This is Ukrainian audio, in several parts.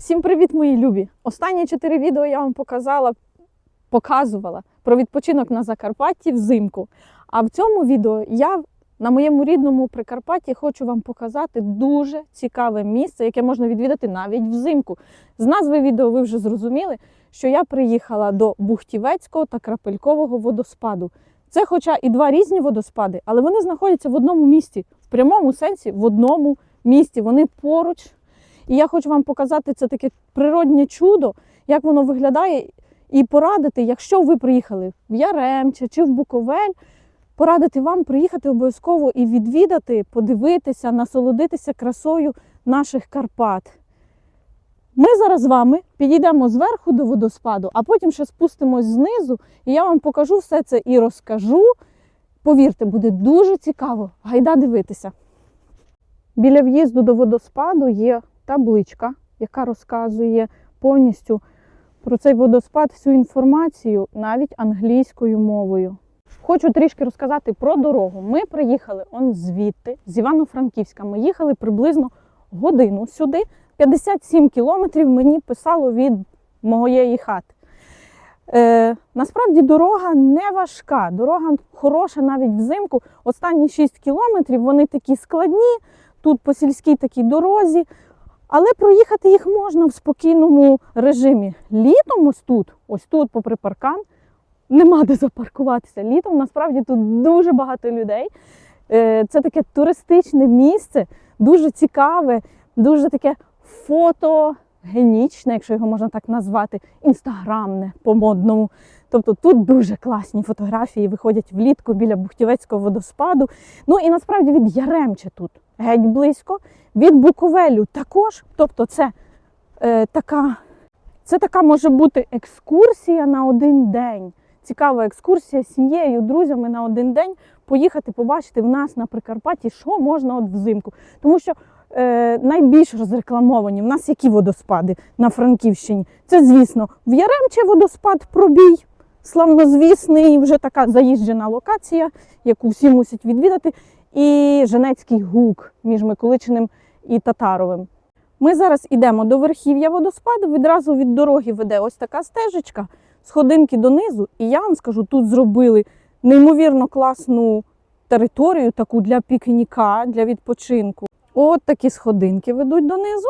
Всім привіт, мої любі! Останні чотири відео я вам показала, показувала про відпочинок на Закарпатті взимку. А в цьому відео я на моєму рідному Прикарпатті хочу вам показати дуже цікаве місце, яке можна відвідати навіть взимку. З назви відео ви вже зрозуміли, що я приїхала до Бухтівецького та Крапелькового водоспаду. Це, хоча і два різні водоспади, але вони знаходяться в одному місті, в прямому сенсі в одному місті. Вони поруч. І я хочу вам показати це таке природнє чудо, як воно виглядає, і порадити, якщо ви приїхали в Яремче чи в Буковель, порадити вам приїхати обов'язково і відвідати, подивитися, насолодитися красою наших Карпат. Ми зараз з вами підійдемо зверху до водоспаду, а потім ще спустимось знизу, і я вам покажу все це і розкажу. Повірте, буде дуже цікаво. Гайда дивитися. Біля в'їзду до водоспаду є табличка, яка розказує повністю про цей водоспад всю інформацію, навіть англійською мовою. Хочу трішки розказати про дорогу. Ми приїхали он звідти, з Івано-Франківська. Ми їхали приблизно годину сюди. 57 кілометрів мені писало від моєї хати. Е, насправді дорога не важка, дорога хороша навіть взимку. Останні 6 кілометрів вони такі складні, тут по сільській такій дорозі, але проїхати їх можна в спокійному режимі. Літом ось тут, ось тут, попри паркан, нема де запаркуватися. Літом насправді тут дуже багато людей. Е, Це таке туристичне місце, дуже цікаве, дуже таке фотогенічне, якщо його можна так назвати, інстаграмне по-модному. Тобто тут дуже класні фотографії виходять влітку біля Бухтівецького водоспаду. Ну і насправді від Яремче тут геть близько, від Буковелю також. Тобто, це е, така, це така може бути екскурсія на один день. Цікава екскурсія з сім'єю, друзями на один день поїхати, побачити в нас на Прикарпатті, що можна от взимку. Тому що е, найбільш розрекламовані в нас які водоспади на Франківщині. Це, звісно, в Яремче водоспад пробій, славнозвісний, вже така заїжджена локація, яку всі мусять відвідати. І Женецький гук між Миколичиним і Татаровим. Ми зараз йдемо до верхів'я водоспаду. Відразу від дороги веде ось така стежечка, сходинки донизу. І я вам скажу, тут зробили неймовірно класну територію, таку для пікніка, для відпочинку. От такі сходинки ведуть донизу.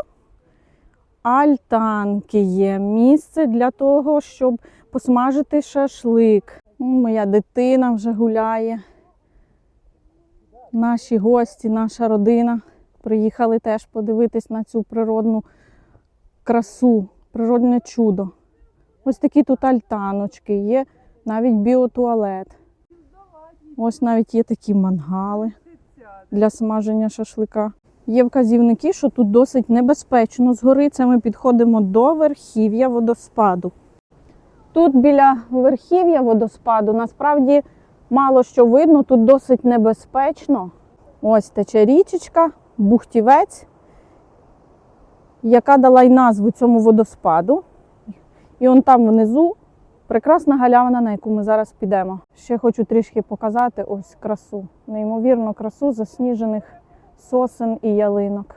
Альтанки є, місце для того, щоб посмажити шашлик. Моя дитина вже гуляє. Наші гості, наша родина приїхали теж подивитись на цю природну красу, природне чудо. Ось такі тут альтаночки, є навіть біотуалет. Ось навіть є такі мангали для смаження шашлика. Є вказівники, що тут досить небезпечно згори. Це ми підходимо до верхів'я водоспаду. Тут біля верхів'я водоспаду насправді мало що видно, тут досить небезпечно. Ось тече річечка, бухтівець, яка дала й назву цьому водоспаду. І он там внизу прекрасна галявина, на яку ми зараз підемо. Ще хочу трішки показати ось красу, неймовірну красу засніжених сосен і ялинок.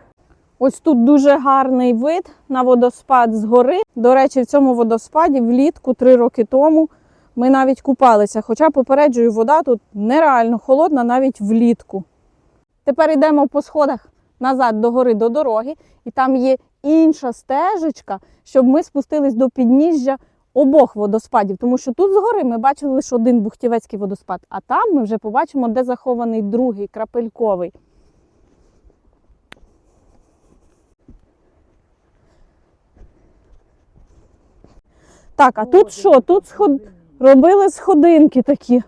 Ось тут дуже гарний вид на водоспад згори. До речі, в цьому водоспаді влітку три роки тому ми навіть купалися. Хоча попереджую, вода тут нереально холодна навіть влітку. Тепер йдемо по сходах назад до гори до дороги, і там є інша стежечка, щоб ми спустились до підніжжя обох водоспадів. Тому що тут згори ми бачили лише один бухтівецький водоспад, а там ми вже побачимо, де захований другий крапельковий. Так, а тут що? Тут сход... робили сходинки такі.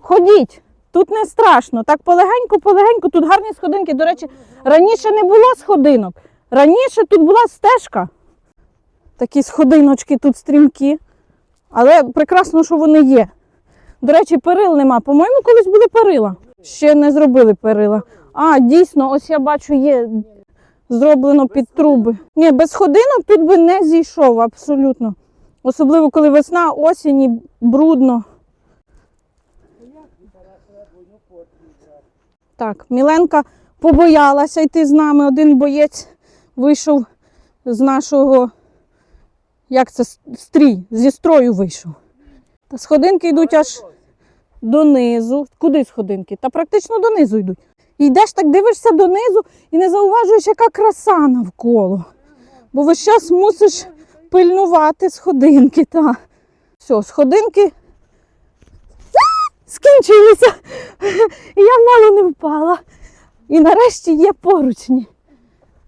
Ходіть, тут не страшно. Так полегеньку, полегеньку, тут гарні сходинки. До речі, раніше не було сходинок. Раніше тут була стежка. Такі сходиночки тут стрімкі. Але прекрасно, що вони є. До речі, перил нема. По-моєму, колись були перила. Ще не зробили перила. А, дійсно, ось я бачу, є зроблено під труби. Ні, без сходинок тут би не зійшов абсолютно. Особливо, коли весна, осінь і брудно. Так, Міленка побоялася йти з нами. Один боєць вийшов з нашого як це стрій зі строю вийшов. Та сходинки йдуть аж донизу. Куди сходинки? Та практично донизу йдуть. Йдеш так, дивишся донизу і не зауважуєш, яка краса навколо. Бо весь час мусиш пильнувати сходинки. Та. Все, сходинки скінчилися. Я мало не впала. І нарешті є поручні.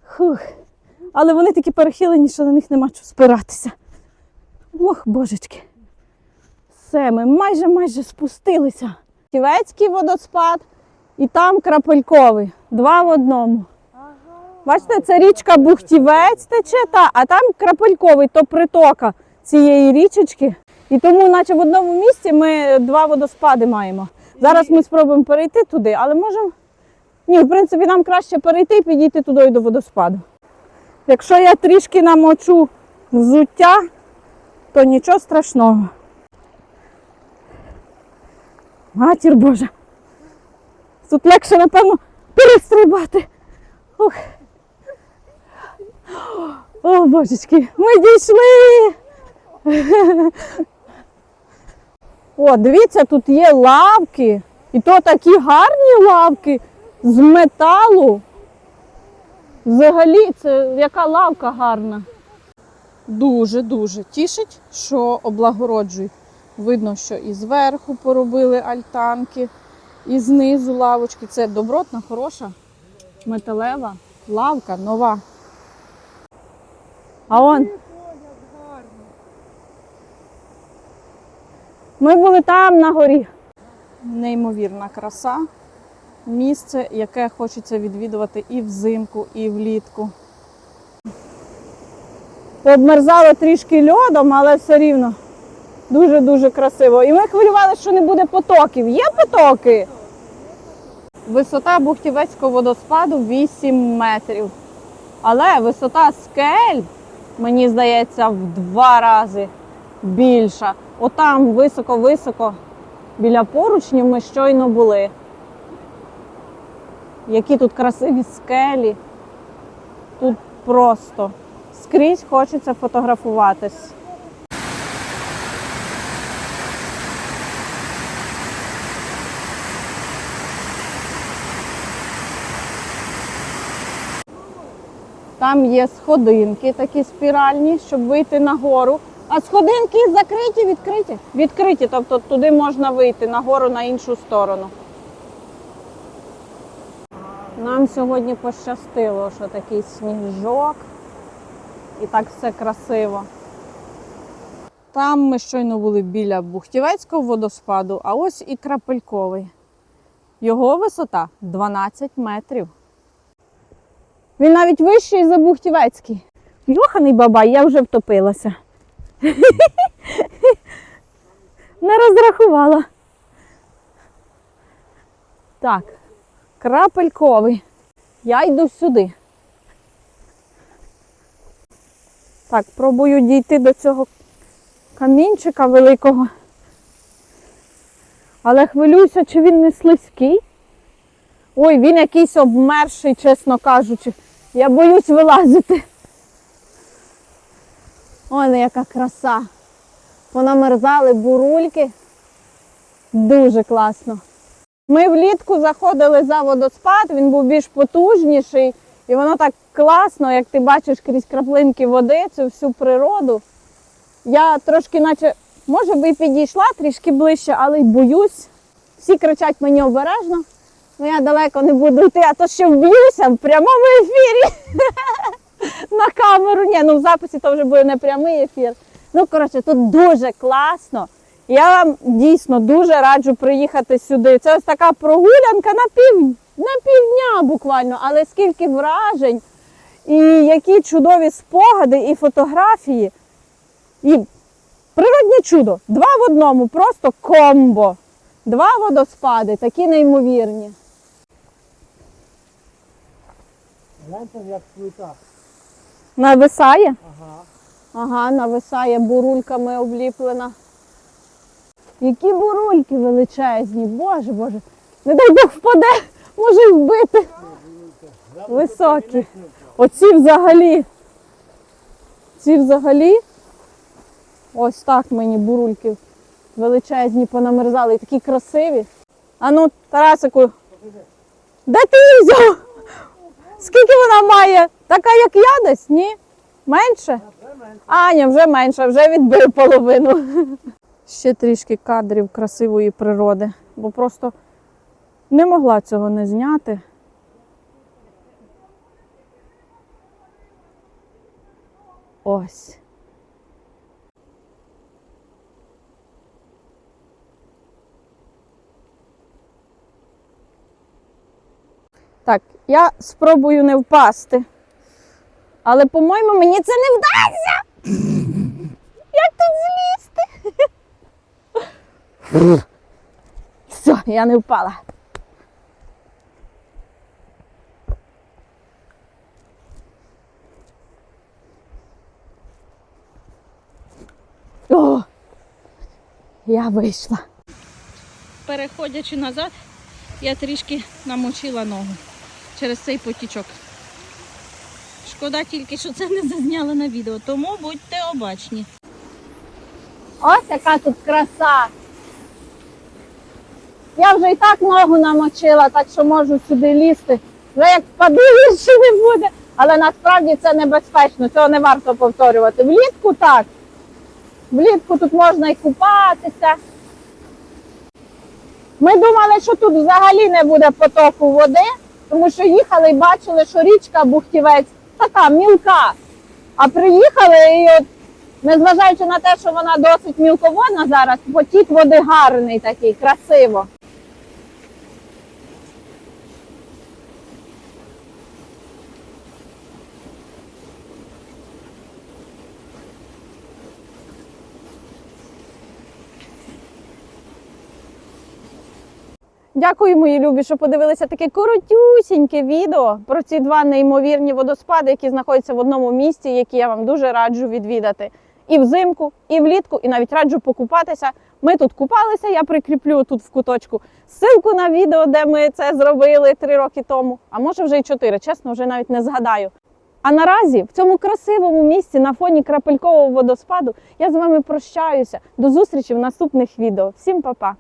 Хух. Але вони такі перехилені, що на них нема чого спиратися. Ох, божечки. Все, ми майже майже спустилися. Тівецький водоспад і там крапельковий. Два в одному. Бачите, це річка Бухтівець тече, та, а там крапельковий, то притока цієї річечки. І тому, наче в одному місці, ми два водоспади маємо. Зараз ми спробуємо перейти туди, але можемо. Ні, в принципі, нам краще перейти і підійти туди до водоспаду. Якщо я трішки намочу взуття, то нічого страшного. Матір Божа. Тут легше, напевно, перестрибати. Ух. О, божечки, ми дійшли. О, дивіться, тут є лавки. І то такі гарні лавки з металу. Взагалі, це яка лавка гарна. Дуже-дуже тішить, що облагороджують. Видно, що і зверху поробили альтанки, і знизу лавочки. Це добротна, хороша, металева лавка нова. А он. Ми були там на горі. Неймовірна краса. Місце, яке хочеться відвідувати і взимку, і влітку. Обмерзало трішки льодом, але все рівно дуже-дуже красиво. І ми хвилювалися, що не буде потоків. Є потоки? Висота Бухтівецького водоспаду 8 метрів. Але висота скель, мені здається, в два рази більша. Отам високо-високо біля поручнів ми щойно були. Які тут красиві скелі. Тут просто скрізь хочеться фотографуватись. Там є сходинки такі спіральні, щоб вийти нагору. А сходинки закриті, відкриті? Відкриті, тобто туди можна вийти нагору на іншу сторону. Нам сьогодні пощастило, що такий сніжок і так все красиво. Там ми щойно були біля Бухтівецького водоспаду, а ось і крапельковий. Його висота 12 метрів. Він навіть вищий за Бухтівецький. Йоханий бабай, я вже втопилася. Не розрахувала. Так, крапельковий. Я йду сюди. Так, пробую дійти до цього камінчика великого. Але хвилююся, чи він не слизький. Ой, він якийсь обмерший, чесно кажучи. Я боюсь вилазити. Ой, яка краса. Понамерзали бурульки. Дуже класно. Ми влітку заходили за водоспад, він був більш потужніший. І воно так класно, як ти бачиш крізь краплинки води, цю всю природу. Я трошки, наче, може би і підійшла трішки ближче, але й боюсь. Всі кричать мені обережно. Ну я далеко не буду йти, а то ще вб'юся в прямому ефірі на камеру. Ні, ну в записі то вже буде не прямий ефір. Ну, коротше, тут дуже класно. Я вам дійсно дуже раджу приїхати сюди. Це ось така прогулянка на пів, на півдня буквально, але скільки вражень, і які чудові спогади і фотографії. І природне чудо. Два в одному, просто комбо. Два водоспади, такі неймовірні. Гляньте, як плита. Нависає? Ага. Ага, нависає, бурульками обліплена. Які бурульки величезні, боже боже. Не дай Бог впаде, може й вбити. Високі. Оці взагалі. Ці взагалі Ось так мені бурульки величезні понамерзали і такі красиві. А ну, Тарасику, де ти її взяв? Скільки вона має? Така, як я десь, ні? Менше? Аня, вже менше, вже відбив половину. Ще трішки кадрів красивої природи, бо просто не могла цього не зняти. Ось. Так, я спробую не впасти. Але, по-моєму, мені це не вдасться. Як тут злізти? Все, я не впала. О, я вийшла. Переходячи назад, я трішки намочила ногу через цей потічок. Шкода тільки, що це не зазняли на відео, тому будьте обачні. Ось яка тут краса. Я вже і так ногу намочила, так що можу сюди лізти. Вже як впаду, лізти не буде. Але насправді це небезпечно, цього не варто повторювати. Влітку так. Влітку тут можна і купатися. Ми думали, що тут взагалі не буде потоку води, тому що їхали і бачили, що річка Бухтівець така мілка. А приїхали і от, незважаючи на те, що вона досить мілководна зараз, потік води гарний такий, красиво. Дякую, мої любі, що подивилися таке коротюсіньке відео про ці два неймовірні водоспади, які знаходяться в одному місці, які я вам дуже раджу відвідати. І взимку, і влітку, і навіть раджу покупатися. Ми тут купалися, я прикріплю тут в куточку ссылку на відео, де ми це зробили три роки тому, а може вже й чотири, чесно, вже навіть не згадаю. А наразі в цьому красивому місці на фоні крапелькового водоспаду я з вами прощаюся. До зустрічі в наступних відео. Всім па-па!